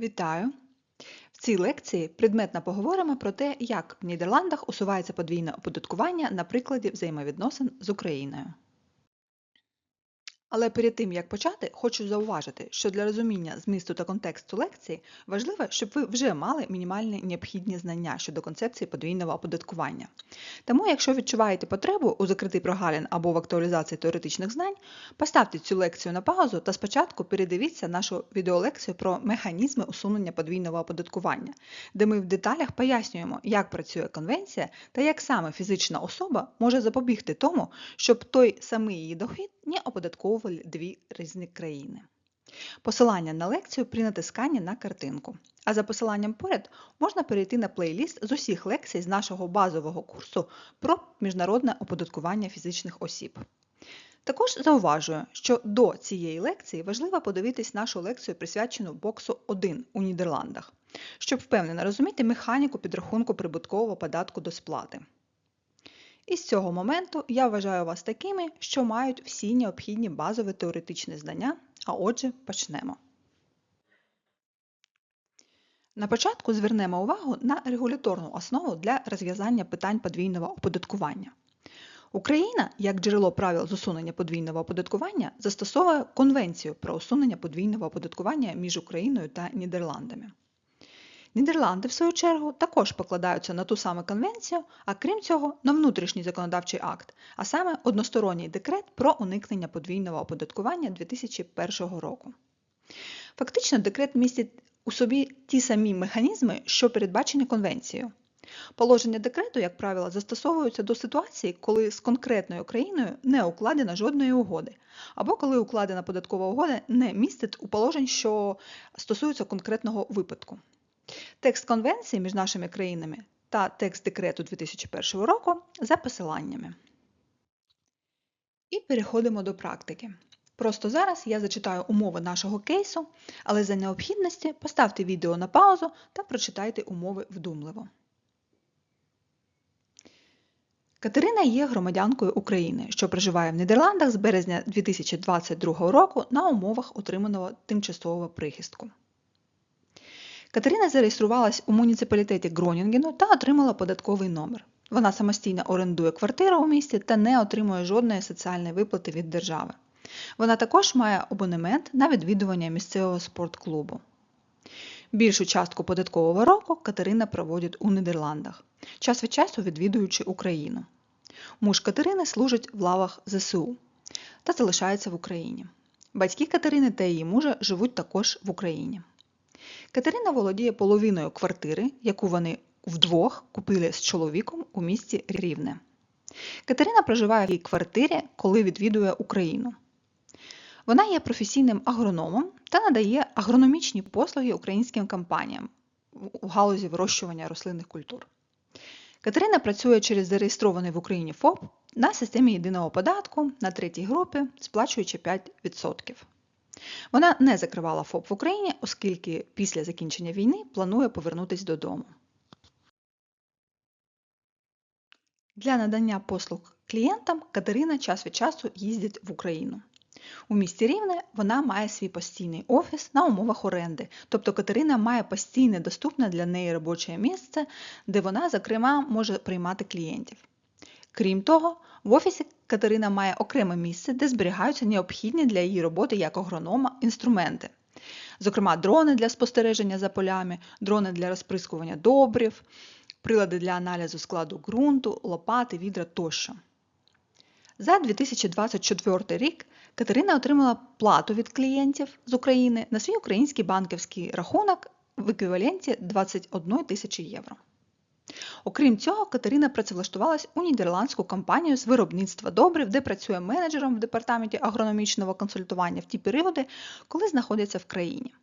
Вітаю! В цій лекції предметно поговоримо про те, як в Нідерландах усувається подвійне оподаткування на прикладі взаємовідносин з Україною. Але перед тим, як почати, хочу зауважити, що для розуміння змісту та контексту лекції важливо, щоб ви вже мали мінімальні необхідні знання щодо концепції подвійного оподаткування. Тому, якщо відчуваєте потребу у закритий прогалін або в актуалізації теоретичних знань, поставте цю лекцію на паузу та спочатку передивіться нашу відеолекцію про механізми усунення подвійного оподаткування, де ми в деталях пояснюємо, як працює конвенція та як саме фізична особа може запобігти тому, щоб той самий її дохід не оподатковували дві різні країни. Посилання на лекцію при натисканні на картинку. А за посиланням поряд можна перейти на плейліст з усіх лекцій з нашого базового курсу про міжнародне оподаткування фізичних осіб. Також зауважую, що до цієї лекції важливо подивитись нашу лекцію, присвячену боксу 1 у Нідерландах, щоб впевнено розуміти механіку підрахунку прибуткового податку до сплати. І з цього моменту я вважаю вас такими, що мають всі необхідні базові теоретичні знання, а отже, почнемо. На початку звернемо увагу на регуляторну основу для розв'язання питань подвійного оподаткування. Україна, як джерело правил з усунення подвійного оподаткування, застосовує Конвенцію про усунення подвійного оподаткування між Україною та Нідерландами. Нідерланди, в свою чергу, також покладаються на ту саму конвенцію, а крім цього, на внутрішній законодавчий акт, а саме односторонній декрет про уникнення подвійного оподаткування 2001 року. Фактично, декрет містить у собі ті самі механізми, що передбачені конвенцією. Положення декрету, як правило, застосовуються до ситуації, коли з конкретною країною не укладена жодної угоди, або коли укладена податкова угода не містить у положень, що стосуються конкретного випадку. Текст конвенції між нашими країнами та текст декрету 2001 року за посиланнями. І переходимо до практики. Просто зараз я зачитаю умови нашого кейсу, але за необхідності поставте відео на паузу та прочитайте умови вдумливо. Катерина є громадянкою України, що проживає в Нідерландах з березня 2022 року на умовах отриманого тимчасового прихистку. Катерина зареєструвалась у муніципалітеті Гронінгену та отримала податковий номер. Вона самостійно орендує квартиру у місті та не отримує жодної соціальної виплати від держави. Вона також має абонемент на відвідування місцевого спортклубу. Більшу частку податкового року Катерина проводить у Нідерландах, час від часу відвідуючи Україну. Муж Катерини служить в лавах ЗСУ та залишається в Україні. Батьки Катерини та її мужа живуть також в Україні. Катерина володіє половиною квартири, яку вони вдвох купили з чоловіком у місті Рівне. Катерина проживає в її квартирі, коли відвідує Україну. Вона є професійним агрономом та надає агрономічні послуги українським компаніям у галузі вирощування рослинних культур. Катерина працює через зареєстрований в Україні ФОП на системі єдиного податку на третій групі, сплачуючи 5%. Вона не закривала ФОП в Україні, оскільки після закінчення війни планує повернутися додому. Для надання послуг клієнтам Катерина час від часу їздить в Україну. У місті Рівне вона має свій постійний офіс на умовах оренди, тобто Катерина має постійне доступне для неї робоче місце, де вона, зокрема, може приймати клієнтів. Крім того, в офісі Катерина має окреме місце, де зберігаються необхідні для її роботи як агронома інструменти. Зокрема, дрони для спостереження за полями, дрони для розприскування добрів, прилади для аналізу складу ґрунту, лопати, відра тощо. За 2024 рік Катерина отримала плату від клієнтів з України на свій український банківський рахунок в еквіваленті 21 тисячі євро. Окрім цього, Катерина працевлаштувалась у нідерландську компанію з виробництва добрив, де працює менеджером в департаменті агрономічного консультування в ті періоди, коли знаходиться в країні.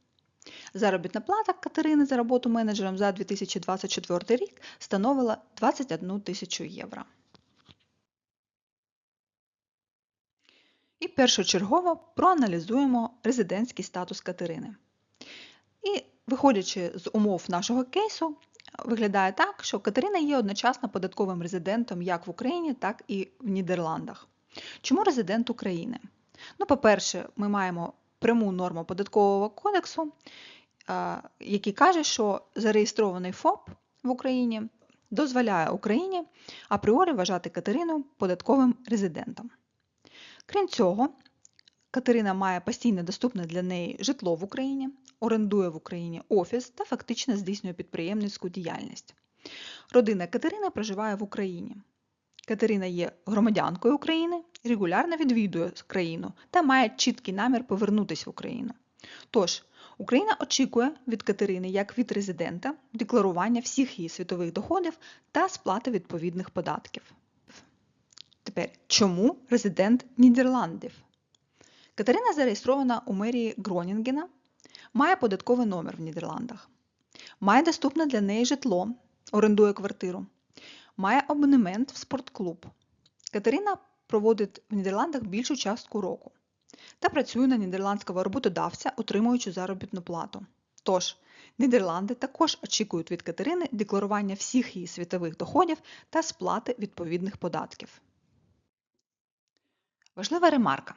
Заробітна плата Катерини за роботу менеджером за 2024 рік становила 21 тисячу євро. І першочергово проаналізуємо резидентський статус Катерини. І виходячи з умов нашого кейсу, виглядає так, що Катерина є одночасно податковим резидентом як в Україні, так і в Нідерландах. Чому резидент України? Ну, по-перше, ми маємо пряму норму податкового кодексу, е, який каже, що зареєстрований ФОП в Україні дозволяє Україні апріорі вважати Катерину податковим резидентом. Крім цього, Катерина має постійно доступне для неї житло в Україні, орендує в Україні офіс та фактично здійснює підприємницьку діяльність. Родина Катерини проживає в Україні. Катерина є громадянкою України, регулярно відвідує країну та має чіткий намір повернутися в Україну. Тож, Україна очікує від Катерини як від резидента декларування всіх її світових доходів та сплати відповідних податків. Тепер, чому резидент Нідерландів? Катерина зареєстрована у мерії Гронінгена, має податковий номер в Нідерландах, має доступне для неї житло, орендує квартиру, має абонемент в спортклуб. Катерина проводить в Нідерландах більшу частку року та працює на нідерландського роботодавця, отримуючи заробітну плату. Тож, Нідерланди також очікують від Катерини декларування всіх її світових доходів та сплати відповідних податків. Важлива ремарка.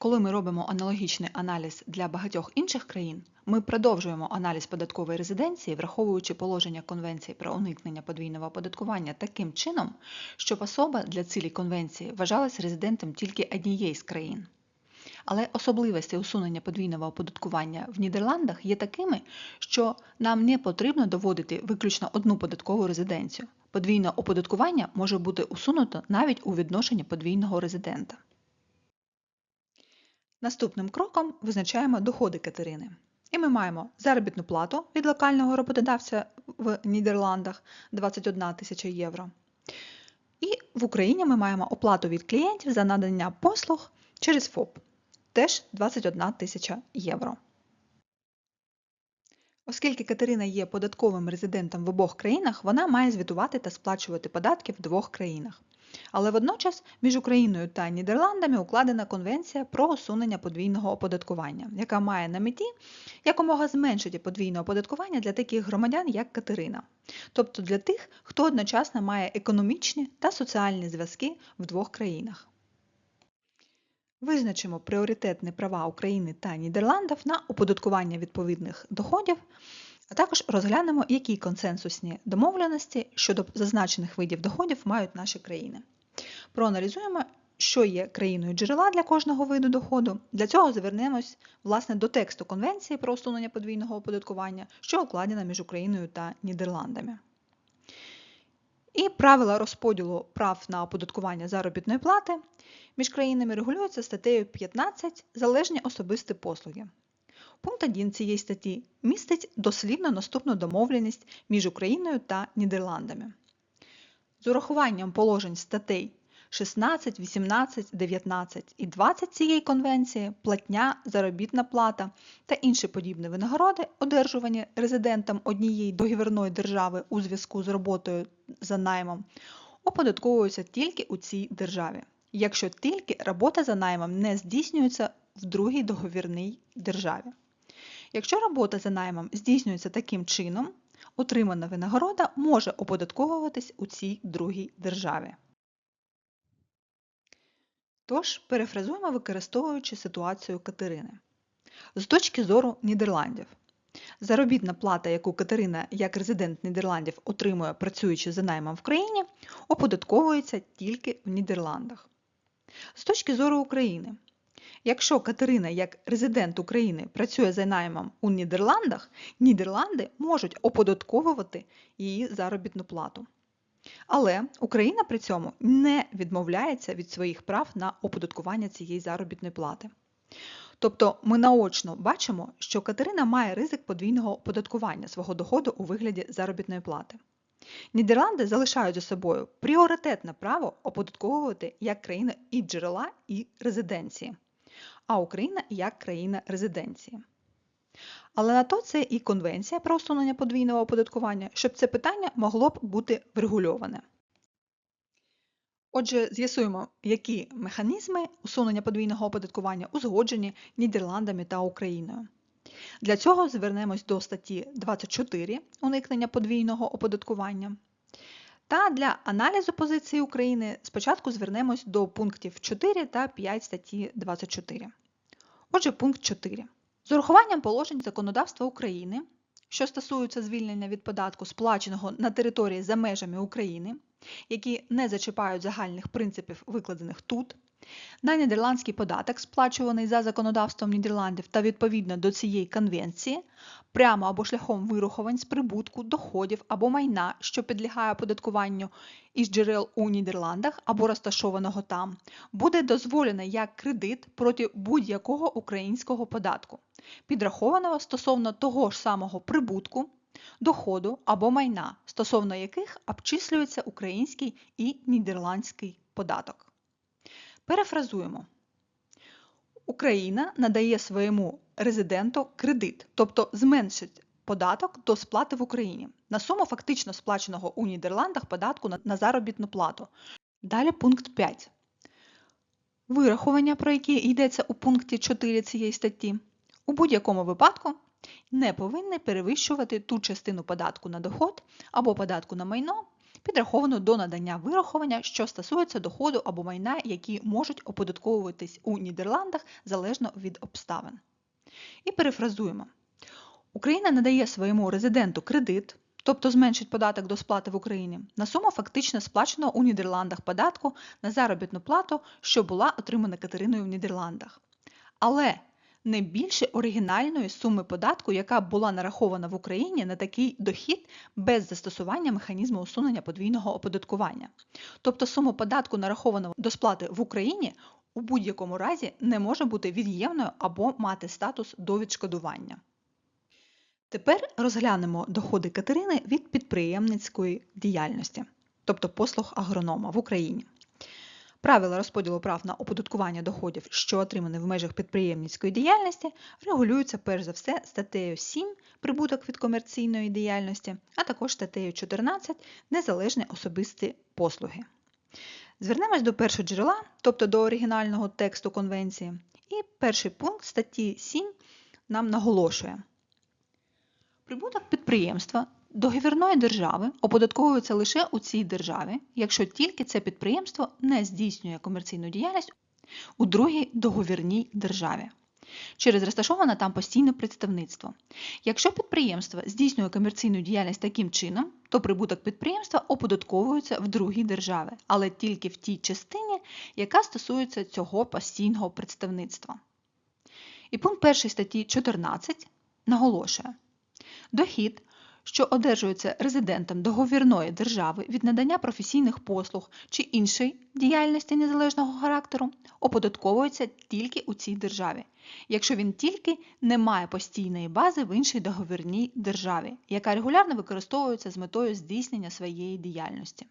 Коли ми робимо аналогічний аналіз для багатьох інших країн, ми продовжуємо аналіз податкової резиденції, враховуючи положення Конвенції про уникнення подвійного оподаткування таким чином, щоб особа для цілі конвенції вважалась резидентом тільки однієї з країн. Але особливості усунення подвійного оподаткування в Нідерландах є такими, що нам не потрібно доводити виключно одну податкову резиденцію. Подвійне оподаткування може бути усунуто навіть у відношенні подвійного резидента. Наступним кроком визначаємо доходи Катерини. І ми маємо заробітну плату від локального роботодавця в Нідерландах 21 тисяча євро. І в Україні ми маємо оплату від клієнтів за надання послуг через ФОП теж 21 тисяча євро. Оскільки Катерина є податковим резидентом в обох країнах, вона має звітувати та сплачувати податки в двох країнах. Але водночас між Україною та Нідерландами укладена Конвенція про усунення подвійного оподаткування, яка має на меті якомога зменшити подвійне оподаткування для таких громадян, як Катерина, тобто для тих, хто одночасно має економічні та соціальні зв'язки в двох країнах. Визначимо пріоритетні права України та Нідерландів на оподаткування відповідних доходів, а також розглянемо, які консенсусні домовленості щодо зазначених видів доходів мають наші країни. Проаналізуємо, що є країною джерела для кожного виду доходу. Для цього звернемось власне до тексту Конвенції про усунення подвійного оподаткування, що укладена між Україною та Нідерландами. І правила розподілу прав на оподаткування заробітної плати між країнами регулюються статтею 15 залежні особисті послуги. Пункт 1 цієї статті містить дослівно наступну домовленість між Україною та Нідерландами. З урахуванням положень статей 16, 18, 19 і 20 цієї конвенції платня, заробітна плата та інші подібні винагороди, одержувані резидентом однієї договірної держави у зв'язку з роботою за наймом, оподатковуються тільки у цій державі, якщо тільки робота за наймом не здійснюється в другій договірній державі. Якщо робота за наймом здійснюється таким чином, отримана винагорода може оподатковуватись у цій другій державі. Тож, перефразуємо, використовуючи ситуацію Катерини. З точки зору Нідерландів. Заробітна плата, яку Катерина як резидент Нідерландів отримує, працюючи за наймом в країні, оподатковується тільки в Нідерландах. З точки зору України. Якщо Катерина як резидент України працює за наймом у Нідерландах, Нідерланди можуть оподатковувати її заробітну плату. Але Україна при цьому не відмовляється від своїх прав на оподаткування цієї заробітної плати. Тобто ми наочно бачимо, що Катерина має ризик подвійного оподаткування свого доходу у вигляді заробітної плати. Нідерланди залишають за собою пріоритетне право оподатковувати як країна і джерела, і резиденції, а Україна як країна резиденції. Але на то це і Конвенція про усунення подвійного оподаткування, щоб це питання могло б бути врегульоване. Отже, з'ясуємо, які механізми усунення подвійного оподаткування узгоджені Нідерландами та Україною. Для цього звернемось до статті 24 уникнення подвійного оподаткування. Та для аналізу позиції України спочатку звернемось до пунктів 4 та 5 статті 24. Отже, пункт 4. З урахуванням положень законодавства України, що стосуються звільнення від податку, сплаченого на території за межами України, які не зачіпають загальних принципів, викладених тут, на нідерландський податок, сплачуваний за законодавством Нідерландів та відповідно до цієї конвенції, прямо або шляхом вирахувань з прибутку, доходів або майна, що підлягає оподаткуванню із джерел у Нідерландах або розташованого там, буде дозволено як кредит проти будь-якого українського податку, підрахованого стосовно того ж самого прибутку, доходу або майна, стосовно яких обчислюється український і нідерландський податок. Перефразуємо. Україна надає своєму резиденту кредит, тобто зменшить податок до сплати в Україні на суму фактично сплаченого у Нідерландах податку на заробітну плату. Далі пункт 5. Вирахування, про які йдеться у пункті 4 цієї статті, у будь-якому випадку не повинні перевищувати ту частину податку на доход або податку на майно, підраховану до надання вирахування, що стосується доходу або майна, які можуть оподатковуватись у Нідерландах залежно від обставин. І перефразуємо. Україна надає своєму резиденту кредит, тобто зменшить податок до сплати в Україні, на суму фактично сплаченого у Нідерландах податку на заробітну плату, що була отримана Катериною в Нідерландах. Але не більше оригінальної суми податку, яка була нарахована в Україні на такий дохід без застосування механізму усунення подвійного оподаткування. Тобто сума податку, нарахованого до сплати в Україні, у будь-якому разі не може бути від'ємною або мати статус до відшкодування. Тепер розглянемо доходи Катерини від підприємницької діяльності, тобто послуг агронома в Україні. Правила розподілу прав на оподаткування доходів, що отримані в межах підприємницької діяльності, регулюються перш за все статтею 7 прибуток від комерційної діяльності, а також статтею 14 незалежні особисті послуги. Звернемось до першого джерела, тобто до оригінального тексту конвенції, і перший пункт статті 7 нам наголошує. Прибуток підприємства договірної держави оподатковується лише у цій державі, якщо тільки це підприємство не здійснює комерційну діяльність у другій договірній державі. Через розташоване там постійне представництво. Якщо підприємство здійснює комерційну діяльність таким чином, то прибуток підприємства оподатковується в другій державі, але тільки в тій частині, яка стосується цього постійного представництва. І пункт 1 статті 14 наголошує, дохід, що одержується резидентом договірної держави від надання професійних послуг чи іншої діяльності незалежного характеру, оподатковується тільки у цій державі, якщо він тільки не має постійної бази в іншій договірній державі, яка регулярно використовується з метою здійснення своєї діяльності.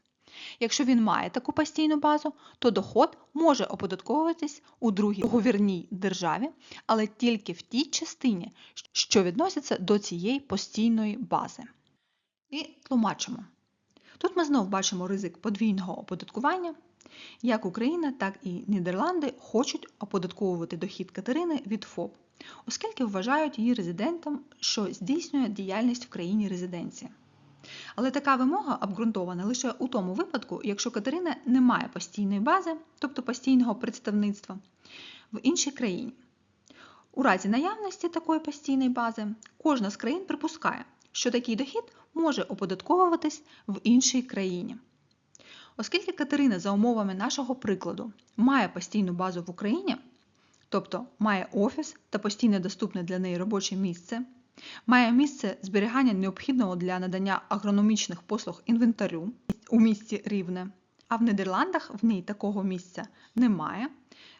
Якщо він має таку постійну базу, то доход може оподатковуватись у другій договірній державі, але тільки в тій частині, що відноситься до цієї постійної бази. І тлумачимо. Тут ми знову бачимо ризик подвійного оподаткування. Як Україна, так і Нідерланди хочуть оподатковувати дохід Катерини від ФОП, оскільки вважають її резидентом, що здійснює діяльність в країні резиденції. Але така вимога обґрунтована лише у тому випадку, якщо Катерина не має постійної бази, тобто постійного представництва в іншій країні. У разі наявності такої постійної бази, кожна з країн припускає, що такий дохід може оподатковуватись в іншій країні. Оскільки Катерина, за умовами нашого прикладу, має постійну базу в Україні, тобто має офіс та постійно доступне для неї робоче місце, має місце зберігання необхідного для надання агрономічних послуг інвентарю у місті Рівне, а в Нідерландах в ній такого місця немає.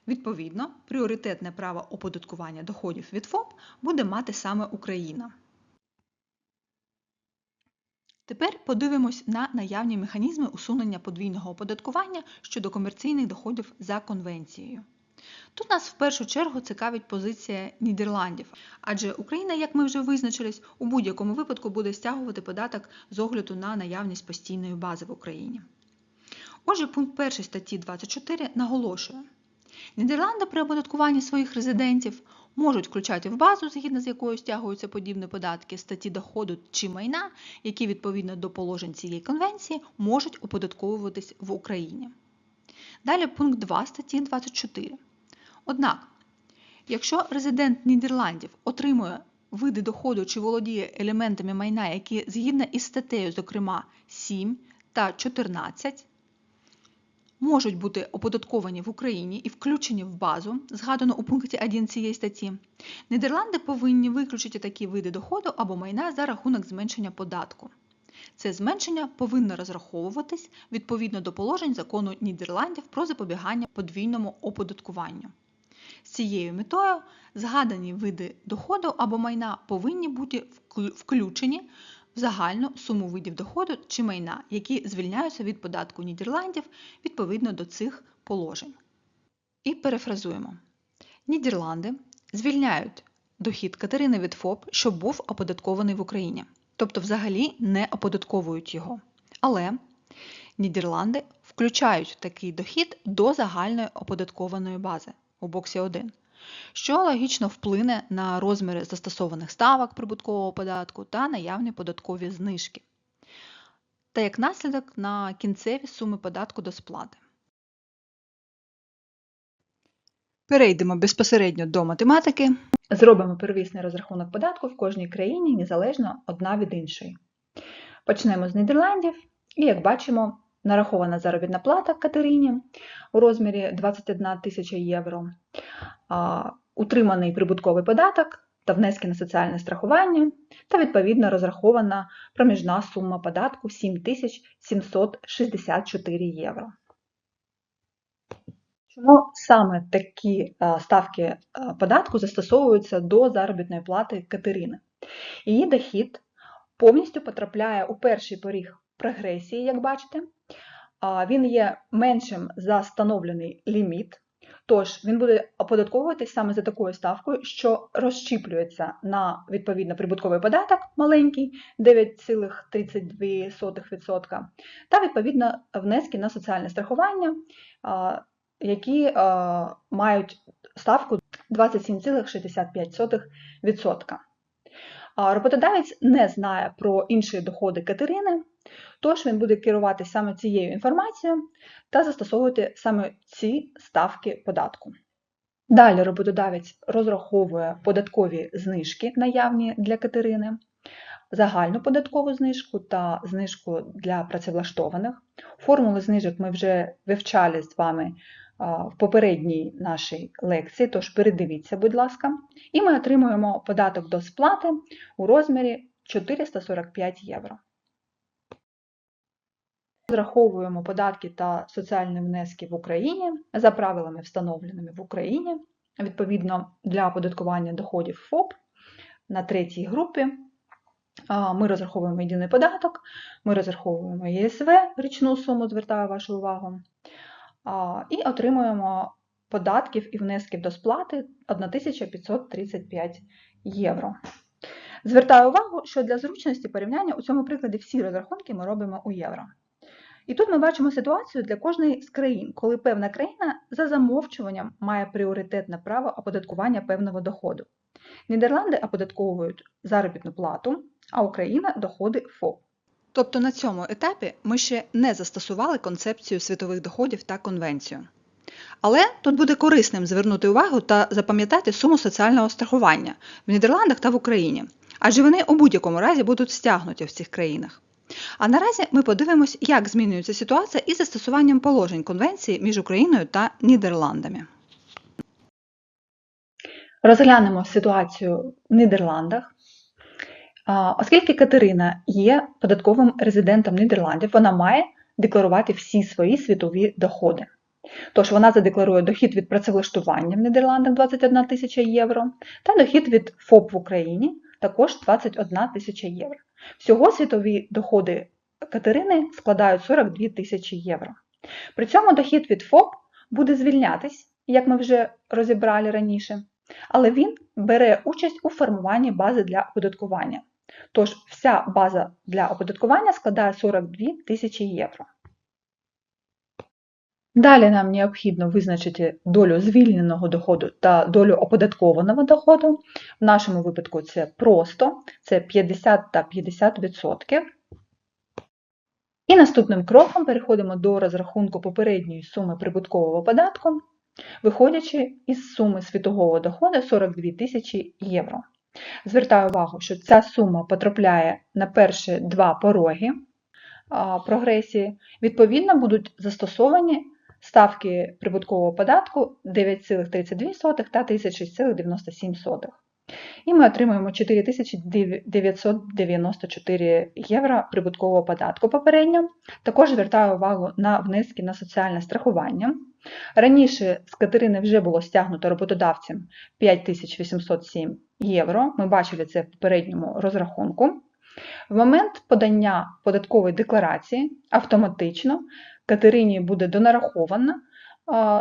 Відповідно, пріоритетне право оподаткування доходів від ФОП буде мати саме Україна. Тепер подивимось на наявні механізми усунення подвійного оподаткування щодо комерційних доходів за конвенцією. Тут нас в першу чергу цікавить позиція Нідерландів, адже Україна, як ми вже визначились, у будь-якому випадку буде стягувати податок з огляду на наявність постійної бази в Україні. Отже, пункт 1 статті 24 наголошує, Нідерланди при оподаткуванні своїх резидентів можуть включати в базу, згідно з якою стягуються подібні податки статті доходу чи майна, які відповідно до положень цієї конвенції можуть оподатковуватись в Україні. Далі пункт 2 статті 24. Однак, Якщо резидент Нідерландів отримує види доходу чи володіє елементами майна, які згідно із статтею, зокрема 7 та 14, можуть бути оподатковані в Україні і включені в базу, згадану у пункті 1 цієї статті, Нідерланди повинні виключити такі види доходу або майна за рахунок зменшення податку. Це зменшення повинно розраховуватись відповідно до положень закону Нідерландів про запобігання подвійному оподаткуванню. З цією метою згадані види доходу або майна повинні бути включені в загальну суму видів доходу чи майна, які звільняються від податку Нідерландів відповідно до цих положень. І перефразуємо. Нідерланди звільняють дохід Катерини від ФОП, що був оподаткований в Україні. Тобто взагалі не оподатковують його. Але Нідерланди включають такий дохід до загальної оподаткованої бази у боксі 1, що логічно вплине на розміри застосованих ставок прибуткового податку та наявні податкові знижки, та як наслідок на кінцеві суми податку до сплати. Перейдемо безпосередньо до математики. Зробимо первісний розрахунок податку в кожній країні незалежно одна від іншої. Почнемо з Нідерландів, і як бачимо, нарахована заробітна плата Катерині у розмірі 21 тисяча євро, утриманий прибутковий податок та внески на соціальне страхування, та відповідно розрахована проміжна сума податку 7764 євро. Чому саме такі ставки податку застосовуються до заробітної плати Катерини? Її дохід повністю потрапляє у перший поріг прогресії, як бачите. Він є меншим за встановлений ліміт, тож він буде оподатковуватись саме за такою ставкою, що розщіплюється на відповідно прибутковий податок маленький 9,32%, та відповідно внески на соціальне страхування, які мають ставку 27,65%. Роботодавець не знає про інші доходи Катерини, тож він буде керуватися саме цією інформацією та застосовувати саме ці ставки податку. Далі роботодавець розраховує податкові знижки наявні для Катерини, загальну податкову знижку та знижку для працевлаштованих. Формули знижок ми вже вивчали з вами в попередній нашій лекції, тож передивіться, будь ласка, і ми отримуємо податок до сплати у розмірі 445 євро. Розраховуємо податки та соціальні внески в Україні за правилами, встановленими в Україні, відповідно для оподаткування доходів ФОП на третій групі. Ми розраховуємо єдиний податок, ми розраховуємо ЄСВ, річну суму, звертаю вашу увагу, і отримуємо податків і внесків до сплати 1535 євро. Звертаю увагу, що для зручності порівняння у цьому прикладі всі розрахунки ми робимо у євро. І тут ми бачимо ситуацію для кожної з країн, коли певна країна за замовчуванням має пріоритетне право оподаткування певного доходу. Нідерланди оподатковують заробітну плату, а Україна доходи ФОП. Тобто на цьому етапі ми ще не застосували концепцію світових доходів та конвенцію. Але тут буде корисним звернути увагу та запам'ятати суму соціального страхування в Нідерландах та в Україні, адже вони у будь-якому разі будуть стягнуті в цих країнах. А наразі ми подивимось, як змінюється ситуація із застосуванням положень конвенції між Україною та Нідерландами. Розглянемо ситуацію в Нідерландах. Оскільки Катерина є податковим резидентом Нідерландів, вона має декларувати всі свої світові доходи. Тож вона задекларує дохід від працевлаштування в Нідерландах 21 тисяча євро та дохід від ФОП в Україні також 21 тисяча євро. Всього світові доходи Катерини складають 42 тисячі євро. При цьому дохід від ФОП буде звільнятись, як ми вже розібрали раніше, але він бере участь у формуванні бази для оподаткування. Тож вся база для оподаткування складає 42 тисячі євро. Далі нам необхідно визначити долю звільненого доходу та долю оподаткованого доходу. В нашому випадку це просто, це 50 та 50%. І наступним кроком переходимо до розрахунку попередньої суми прибуткового податку виходячи із суми світового доходу 42 тисячі євро. Звертаю увагу, що ця сума потрапляє на перші два пороги прогресії. Відповідно, будуть застосовані ставки прибуткового податку 9,32 та 36,97. І ми отримуємо 4994 євро прибуткового податку попередньо. Також звертаю увагу на внески на соціальне страхування. Раніше з Катерини вже було стягнуто роботодавцем 5807 євро. Ми бачили це в попередньому розрахунку. В момент подання податкової декларації автоматично Катерині буде донарахована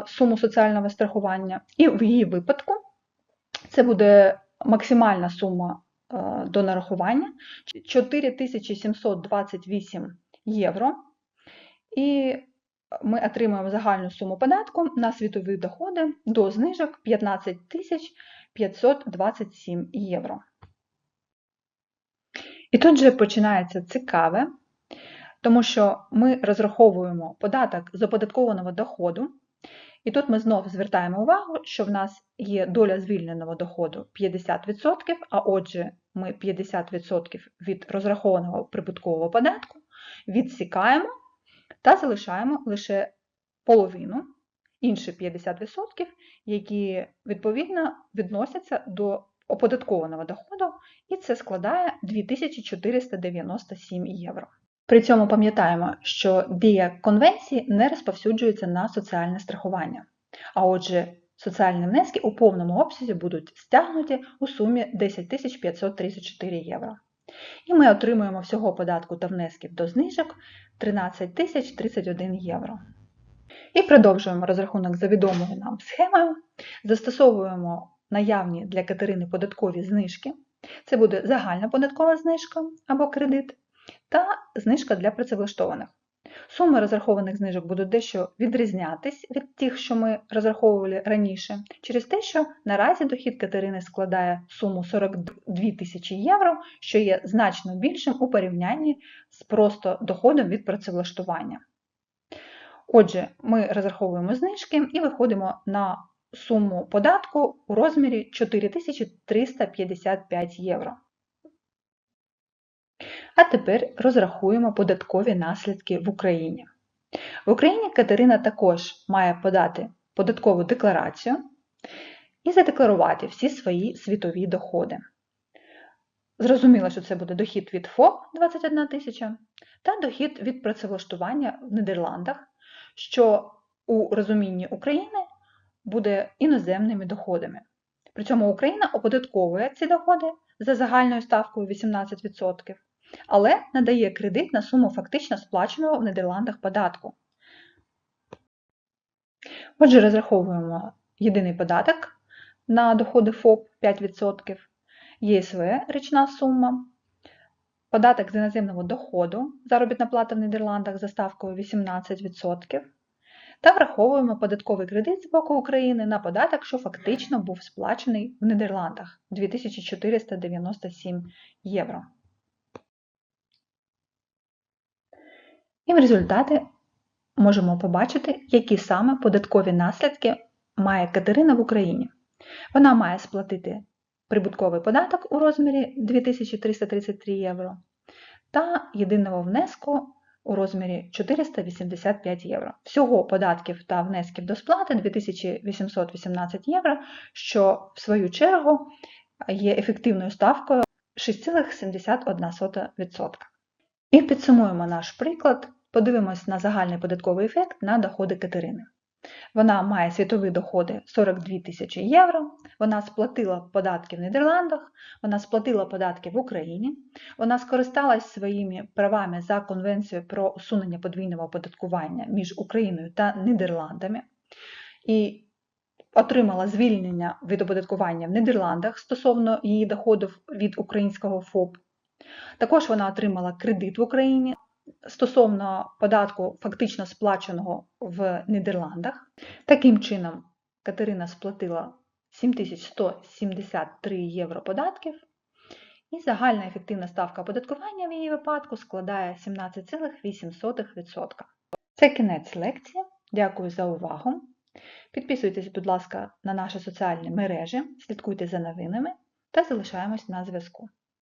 суму соціального страхування, і в її випадку це буде максимальна сума до нарахування 4728 євро. І ми отримаємо загальну суму податку на світові доходи до знижок 15 527 євро. І тут же починається цікаве, тому що ми розраховуємо податок з оподаткованого доходу, і тут ми знову звертаємо увагу, що в нас є доля звільненого доходу 50%, а отже, ми 50% від розрахованого прибуткового податку відсікаємо та залишаємо лише половину, інші 50%, які відповідно відносяться до оподаткованого доходу, і це складає 2497 євро. При цьому пам'ятаємо, що дія конвенції не розповсюджується на соціальне страхування, а отже, соціальні внески у повному обсязі будуть стягнуті у сумі 10 534 євро. І ми отримуємо всього податку та внесків до знижок 13 031 євро. І продовжуємо розрахунок за відомою нам схемою, застосовуємо наявні для Катерини податкові знижки. Це буде загальна податкова знижка або кредит, та знижка для працевлаштованих. Суми розрахованих знижок будуть дещо відрізнятись від тих, що ми розраховували раніше, через те, що наразі дохід Катерини складає суму 42 тисячі євро, що є значно більшим у порівнянні з просто доходом від працевлаштування. Отже, ми розраховуємо знижки і виходимо на суму податку у розмірі 4355 євро. А тепер розрахуємо податкові наслідки в Україні. В Україні Катерина також має подати податкову декларацію і задекларувати всі свої світові доходи. Зрозуміло, що це буде дохід від ФОП 21 тисяча та дохід від працевлаштування в Нідерландах, що у розумінні України буде іноземними доходами. При цьому Україна оподатковує ці доходи за загальною ставкою 18%, але надає кредит на суму фактично сплаченого в Нідерландах податку. Отже, розраховуємо єдиний податок на доходи ФОП 5%, ЄСВ річна сума, податок з іноземного доходу, заробітна плата в Нідерландах за ставкою 18%, та враховуємо податковий кредит з боку України на податок, що фактично був сплачений в Нідерландах 2497 євро. І в результаті можемо побачити, які саме податкові наслідки має Катерина в Україні. Вона має сплатити прибутковий податок у розмірі 2333 євро та єдиного внеску у розмірі 485 євро. Всього податків та внесків до сплати 2818 євро, що в свою чергу є ефективною ставкою 6,71%. І підсумуємо наш приклад, подивимось на загальний податковий ефект на доходи Катерини. Вона має світові доходи 42 тисячі євро, вона сплатила податки в Нідерландах, вона сплатила податки в Україні, вона скористалась своїми правами за Конвенцією про усунення подвійного оподаткування між Україною та Нідерландами і отримала звільнення від оподаткування в Нідерландах стосовно її доходів від українського ФОП. Також вона отримала кредит в Україні стосовно податку фактично сплаченого в Нідерландах. Таким чином, Катерина сплатила 7173 євро податків, і загальна ефективна ставка оподаткування в її випадку складає 17,8%. Це кінець лекції. Дякую за увагу. Підписуйтесь, будь ласка, на наші соціальні мережі, слідкуйте за новинами та залишаємось на зв'язку.